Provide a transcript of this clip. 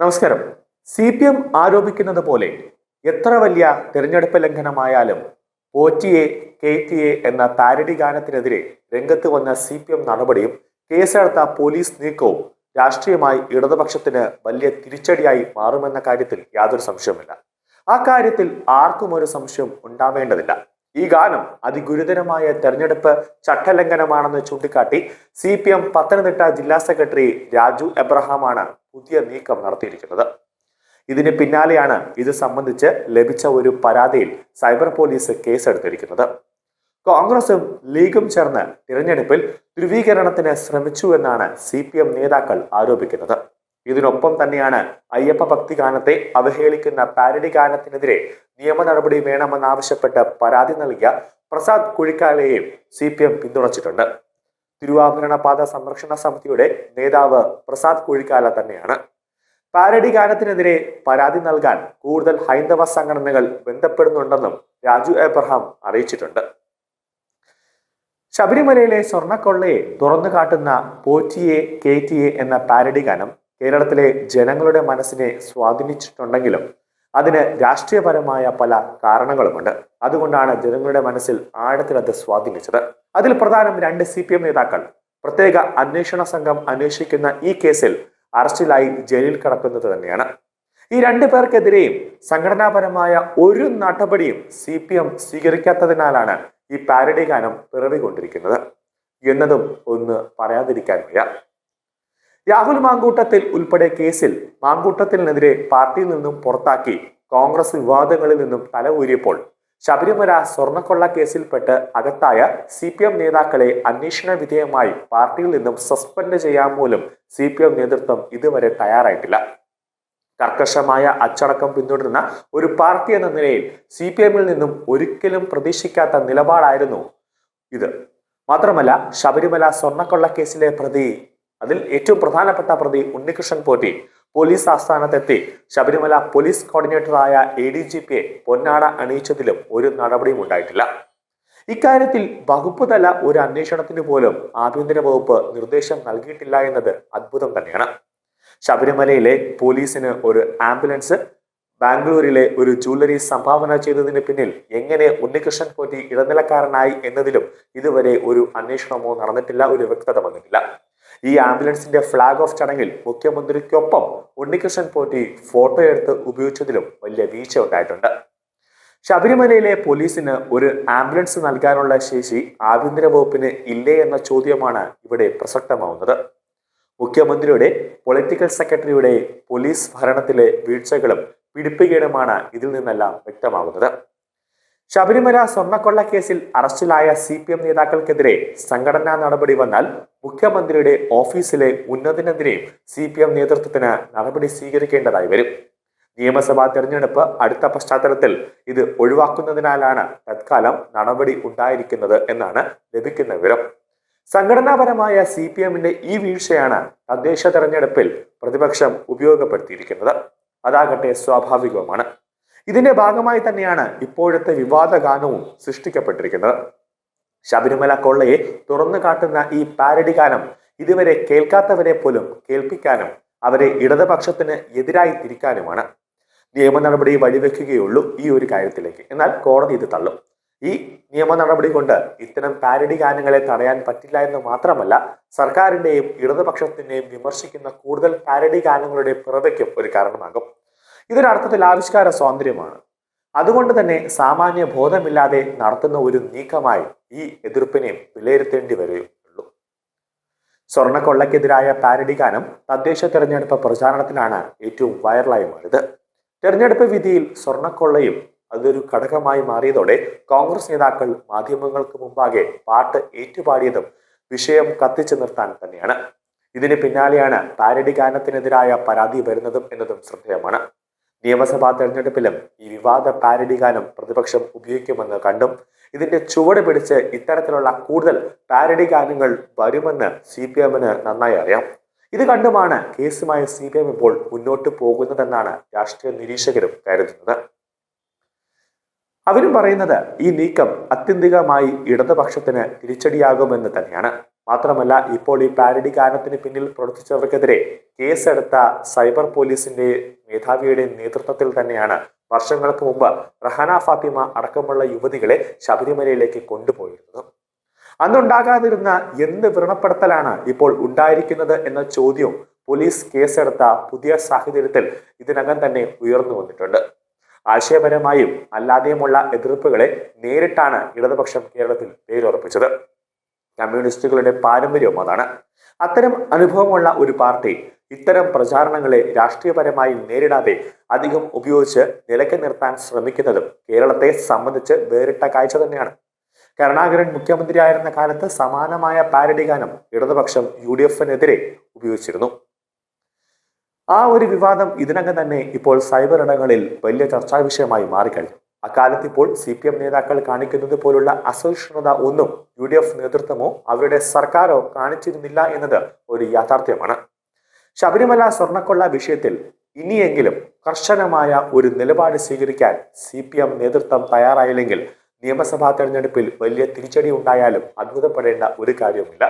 നമസ്കാരം. C P M ആരോപിക്കുന്നത് പോലെ എത്ര വലിയ തിരഞ്ഞെടുപ്പ് ലംഘനമായാലും പോറ്റിയെ എ എന്ന താരടി ഗാനത്തിനെതിരെ രംഗത്ത് വന്ന സി പി എം നടപടിയും കേസെടുത്ത പോലീസ് നീക്കവും രാഷ്ട്രീയമായി ഇടതുപക്ഷത്തിന് വലിയ തിരിച്ചടിയായി മാറുമെന്ന കാര്യത്തിൽ യാതൊരു സംശയവുമില്ല. ആ കാര്യത്തിൽ ആർക്കും ഒരു സംശയം ഉണ്ടാവേണ്ടതില്ല. ഈ ഗാനം അതിഗുരുതരമായ തെരഞ്ഞെടുപ്പ് ചട്ടലംഘനമാണെന്ന് ചൂണ്ടിക്കാട്ടി സി പി എം പത്തനംതിട്ട ജില്ലാ സെക്രട്ടറി രാജു എബ്രഹാമാണ് പുതിയ നീക്കം നടത്തിയിരിക്കുന്നത്. ഇതിന് പിന്നാലെയാണ് ഇത് സംബന്ധിച്ച് ലഭിച്ച ഒരു പരാതിയിൽ സൈബർ പോലീസ് കേസെടുത്തിരിക്കുന്നത്. കോൺഗ്രസും ലീഗും ചേർന്ന് തിരഞ്ഞെടുപ്പിൽ ധ്രുവീകരണത്തിന് ശ്രമിച്ചു എന്നാണ് സി നേതാക്കൾ ആരോപിക്കുന്നത്. ഇതിനൊപ്പം തന്നെയാണ് അയ്യപ്പ ഭക്തി ഗാനത്തെ അവഹേളിക്കുന്ന പാരഡി ഗാനത്തിനെതിരെ നിയമ നടപടി വേണമെന്നാവശ്യപ്പെട്ട് പരാതി നൽകിയ പ്രസാദ് കുഴിക്കാലയെയും സി പി എം പിന്തുണച്ചിട്ടുണ്ട്. തിരുവാഭരണ പാത സംരക്ഷണ സമിതിയുടെ നേതാവ് പ്രസാദ് കുഴിക്കാല തന്നെയാണ്. പാരഡി ഗാനത്തിനെതിരെ പരാതി നൽകാൻ കൂടുതൽ ഹൈന്ദവ സംഘടനകൾ ബന്ധപ്പെടുന്നുണ്ടെന്നും രാജു എബ്രഹാം അറിയിച്ചിട്ടുണ്ട്. ശബരിമലയിലെ സ്വർണക്കൊള്ളയെ തുറന്നു കാട്ടുന്ന പോറ്റിയെ കേറ്റിയെ എന്ന പാരഡി ഗാനം കേരളത്തിലെ ജനങ്ങളുടെ മനസ്സിനെ സ്വാധീനിച്ചിട്ടുണ്ടെങ്കിലും അതിന് രാഷ്ട്രീയപരമായ പല കാരണങ്ങളുമുണ്ട്. അതുകൊണ്ടാണ് ജനങ്ങളുടെ മനസ്സിൽ ആഴത്തിൽ അത് സ്വാധീനിച്ചത്. അതിൽ പ്രധാനം രണ്ട് സി പി എം നേതാക്കൾ. പ്രത്യേക അന്വേഷണ സംഘം അന്വേഷിക്കുന്ന ഈ കേസിൽ അറസ്റ്റിലായി ജയിലിൽ കിടക്കുന്നത് തന്നെയാണ്. ഈ രണ്ടു പേർക്കെതിരെയും സംഘടനാപരമായ ഒരു നടപടിയും സി പി എം സ്വീകരിക്കാത്തതിനാലാണ് ഈ പാരഡി ഗാനം പിറവികൊണ്ടിരിക്കുന്നത്. എന്നതും ഒന്ന് പറയാതിരിക്കാൻ വയ്യ. രാഹുൽ മാങ്കൂട്ടത്തിൽ ഉൾപ്പെടെ കേസിൽ മാങ്കൂട്ടത്തിനെതിരെ പാർട്ടിയിൽ നിന്നും പുറത്താക്കി കോൺഗ്രസ് വിവാദങ്ങളിൽ നിന്നും തല ഊരിയപ്പോൾ ശബരിമല സ്വർണക്കൊള്ള കേസിൽപ്പെട്ട് അകത്തായ സി പി എം നേതാക്കളെ അന്വേഷണ വിധേയമായി പാർട്ടിയിൽ നിന്നും സസ്പെൻഡ് ചെയ്യാൻ പോലും സി പി എം നേതൃത്വം ഇതുവരെ തയ്യാറായിട്ടില്ല. കർക്കശമായ അച്ചടക്കം പിന്തുടരുന്ന ഒരു പാർട്ടി എന്ന നിലയിൽ സി പി എമ്മിൽ നിന്നും ഒരിക്കലും പ്രതീക്ഷിക്കാത്ത നിലപാടായിരുന്നു ഇത്. മാത്രമല്ല ശബരിമല സ്വർണക്കൊള്ള കേസിലെ പ്രതി അതിൽ ഏറ്റവും പ്രധാനപ്പെട്ട പ്രതി ഉണ്ണികൃഷ്ണൻ പോറ്റി. പോലീസ് ആസ്ഥാനത്തെത്തി. ശബരിമല പോലീസ് കോർഡിനേറ്ററായ എ ഡി ജി പിയെ പൊന്നാട അണിയിച്ചതിലും ഒരു നടപടിയും ഉണ്ടായിട്ടില്ല. ഇക്കാര്യത്തിൽ വകുപ്പ് തല ഒരു അന്വേഷണത്തിന് പോലും ആഭ്യന്തര വകുപ്പ് നിർദ്ദേശം നൽകിയിട്ടില്ല എന്നത് അത്ഭുതം തന്നെയാണ്. ശബരിമലയിലെ പോലീസിന് ഒരു ആംബുലൻസ് ബാംഗ്ലൂരിലെ ഒരു ജ്വല്ലറി സംഭാവന ചെയ്തതിന് പിന്നിൽ എങ്ങനെ ഉണ്ണികൃഷ്ണൻ പോറ്റി ഇടനിലക്കാരനായി എന്നതിലും ഇതുവരെ ഒരു അന്വേഷണമോ നടന്നിട്ടില്ല ഒരു വ്യക്തത വന്നിട്ടില്ല. ഈ ആംബുലൻസിന്റെ ഫ്ളാഗ് ഓഫ് ചടങ്ങിൽ മുഖ്യമന്ത്രിക്കൊപ്പം ഉണ്ണികൃഷ്ണൻ പോറ്റി ഫോട്ടോ എടുത്ത് ഉപയോഗിച്ചതിലും വലിയ വീഴ്ച ഉണ്ടായിട്ടുണ്ട്. ശബരിമലയിലെ പോലീസിന് ഒരു ആംബുലൻസ് നൽകാനുള്ള ശേഷി ആഭ്യന്തര വകുപ്പിന് ഇല്ലേ എന്ന ചോദ്യമാണ് ഇവിടെ പ്രസക്തമാവുന്നത്. മുഖ്യമന്ത്രിയുടെ പൊളിറ്റിക്കൽ സെക്രട്ടറിയുടെ പോലീസ് ഭരണത്തിലെ വീഴ്ചകളും പിടിപ്പുകേടുമാണ് ഇതിൽ നിന്നെല്ലാം വ്യക്തമാകുന്നത് ശബരിമല സ്വർണക്കൊള്ള കേസിൽ അറസ്റ്റിലായ സി പി എം നേതാക്കൾക്കെതിരെ സംഘടനാ നടപടി വന്നാൽ മുഖ്യമന്ത്രിയുടെ ഓഫീസിലെ ഉന്നതനെതിരെയും സി പി എം നേതൃത്വത്തിന് നടപടി സ്വീകരിക്കേണ്ടതായി വരും. നിയമസഭാ തെരഞ്ഞെടുപ്പ് അടുത്ത പശ്ചാത്തലത്തിൽ ഇത് ഒഴിവാക്കുന്നതിനാലാണ് തത്കാലം നടപടി ഉണ്ടായിരിക്കുന്നത് എന്നാണ് ലഭിക്കുന്ന വിവരം. സംഘടനാപരമായ സി പി എമ്മിന്റെ ഈ വീഴ്ചയാണ് തദ്ദേശ തെരഞ്ഞെടുപ്പിൽ പ്രതിപക്ഷം ഉപയോഗപ്പെടുത്തിയിരിക്കുന്നത്. അതാകട്ടെ സ്വാഭാവികവുമാണ്. ഇതിന്റെ ഭാഗമായി തന്നെയാണ് ഇപ്പോഴത്തെ വിവാദ ഗാനവും സൃഷ്ടിക്കപ്പെട്ടിരിക്കുന്നത്. ശബരിമല കൊള്ളയെ തുറന്നു കാട്ടുന്ന ഈ പാരഡി ഗാനം ഇതുവരെ കേൾക്കാത്തവരെ പോലും കേൾപ്പിക്കാനും അവരെ ഇടതുപക്ഷത്തിന് എതിരായി തിരിക്കാനുമാണ്. നിയമ നടപടി വഴിവെക്കുകയുള്ളൂ ഈ ഒരു കാര്യത്തിലേക്ക്. എന്നാൽ കോടതി ഇത് തള്ളും. ഈ നിയമ നടപടി കൊണ്ട് ഇത്തരം പാരഡി ഗാനങ്ങളെ തടയാൻ പറ്റില്ല എന്ന് മാത്രമല്ല സർക്കാരിന്റെയും ഇടതുപക്ഷത്തിന്റെയും വിമർശിക്കുന്ന കൂടുതൽ പാരഡി ഗാനങ്ങളുടെ പിറവയ്ക്കും ഒരു കാരണമാകും. ഇതൊരർത്ഥത്തിൽ ആവിഷ്കാര സ്വാതന്ത്ര്യമാണ്. അതുകൊണ്ട് തന്നെ സാമാന്യ ബോധമില്ലാതെ നടത്തുന്ന ഒരു നീക്കമായി ഈ എതിർപ്പിനെ വിലയിരുത്തേണ്ടി വരികയുള്ളൂ. സ്വർണക്കൊള്ളക്കെതിരായ പാരഡി ഗാനം തദ്ദേശ തെരഞ്ഞെടുപ്പ് പ്രചാരണത്തിലാണ് ഏറ്റവും വൈറലായി മാറിയത്. തെരഞ്ഞെടുപ്പ് വിധിയിൽ സ്വർണക്കൊള്ളയും അതൊരു ഘടകമായി മാറിയതോടെ കോൺഗ്രസ് നേതാക്കൾ മാധ്യമങ്ങൾക്ക് മുമ്പാകെ പാട്ട് ഏറ്റുപാടിയതും വിഷയം കത്തിച്ചു നിർത്താൻ തന്നെയാണ്. ഇതിന് പിന്നാലെയാണ് പാരഡി ഗാനത്തിനെതിരായ പരാതി വരുന്നതും എന്നതും ശ്രദ്ധേയമാണ്. നിയമസഭാ തെരഞ്ഞെടുപ്പിലും ഈ വിവാദ പാരഡി ഗാനം പ്രതിപക്ഷം ഉപയോഗിക്കുമെന്ന് കണ്ടും ഇതിന്റെ ചുവട് പിടിച്ച് ഇത്തരത്തിലുള്ള കൂടുതൽ പാരഡി ഗാനങ്ങൾ വരുമെന്ന് സി പി എമ്മിന് നന്നായി അറിയാം. ഇത് കണ്ടുമാണ് കേസുമായി സി പി എം ഇപ്പോൾ മുന്നോട്ട് പോകുന്നതെന്നാണ് രാഷ്ട്രീയ നിരീക്ഷകരും കരുതുന്നത്. അവരും പറയുന്നത് ഈ നീക്കം അത്യന്തികമായി ഇടതുപക്ഷത്തിന് തിരിച്ചടിയാകുമെന്ന് തന്നെയാണ്. മാത്രമല്ല ഇപ്പോൾ ഈ പാരഡി ഗാനത്തിന് പിന്നിൽ പ്രവർത്തിച്ചവർക്കെതിരെ കേസെടുത്ത സൈബർ പോലീസിന്റെ മേധാവിയുടെ നേതൃത്വത്തിൽ തന്നെയാണ് വർഷങ്ങൾക്ക് മുമ്പ് റഹാന ഫാത്തിമ അടക്കമുള്ള യുവതികളെ ശബരിമലയിലേക്ക് കൊണ്ടുപോയിരുന്നത്. അന്നുണ്ടാകാതിരുന്ന എന്ത് വ്രണപ്പെടുത്തലാണ് ഇപ്പോൾ ഉണ്ടായിരിക്കുന്നത് എന്ന ചോദ്യവും പോലീസ് കേസെടുത്ത പുതിയ സാഹചര്യത്തിൽ ഇതിനകം തന്നെ ഉയർന്നു വന്നിട്ടുണ്ട്. ആശയപരമായും അല്ലാതെയുമുള്ള എതിർപ്പുകളെ നേരിട്ടാണ് ഇടതുപക്ഷം കേരളത്തിൽ പേരുറപ്പിച്ചത്. കമ്മ്യൂണിസ്റ്റുകളുടെ പാരമ്പര്യവും അതാണ്. അത്തരം അനുഭവമുള്ള ഒരു പാർട്ടി ഇത്തരം പ്രചാരണങ്ങളെ രാഷ്ട്രീയപരമായി നേരിടാതെ അധികം ഉപയോഗിച്ച് നിലയ്ക്ക് നിർത്താൻ ശ്രമിക്കുന്നതും കേരളത്തെ സംബന്ധിച്ച് വേറിട്ട കാഴ്ച തന്നെയാണ്. കരുണാകരൻ മുഖ്യമന്ത്രിയായിരുന്ന കാലത്ത് സമാനമായ പാരഡി ഗാനം ഇടതുപക്ഷം യു ഡി എഫിനെതിരെ ഉപയോഗിച്ചിരുന്നു. ആ ഒരു വിവാദം ഇതിനകം തന്നെ ഇപ്പോൾ സൈബർ ഇടങ്ങളിൽ വലിയ ചർച്ചാ വിഷയമായി മാറിക്കഴിഞ്ഞു. അക്കാലത്ത് ഇപ്പോൾ സി പി എം നേതാക്കൾ കാണിക്കുന്നത് പോലുള്ള അസഹിഷ്ണുത ഒന്നും യു ഡി എഫ് നേതൃത്വമോ അവരുടെ സർക്കാരോ കാണിച്ചിരുന്നില്ല എന്നത് ഒരു യാഥാർത്ഥ്യമാണ്. ശബരിമല സ്വർണക്കൊള്ള വിഷയത്തിൽ ഇനിയെങ്കിലും കർശനമായ ഒരു നിലപാട് സ്വീകരിക്കാൻ സി പി എം നേതൃത്വം തയ്യാറായില്ലെങ്കിൽ നിയമസഭാ തെരഞ്ഞെടുപ്പിൽ വലിയ തിരിച്ചടി ഉണ്ടായാലും അത്ഭുതപ്പെടേണ്ട ഒരു കാര്യവുമില്ല.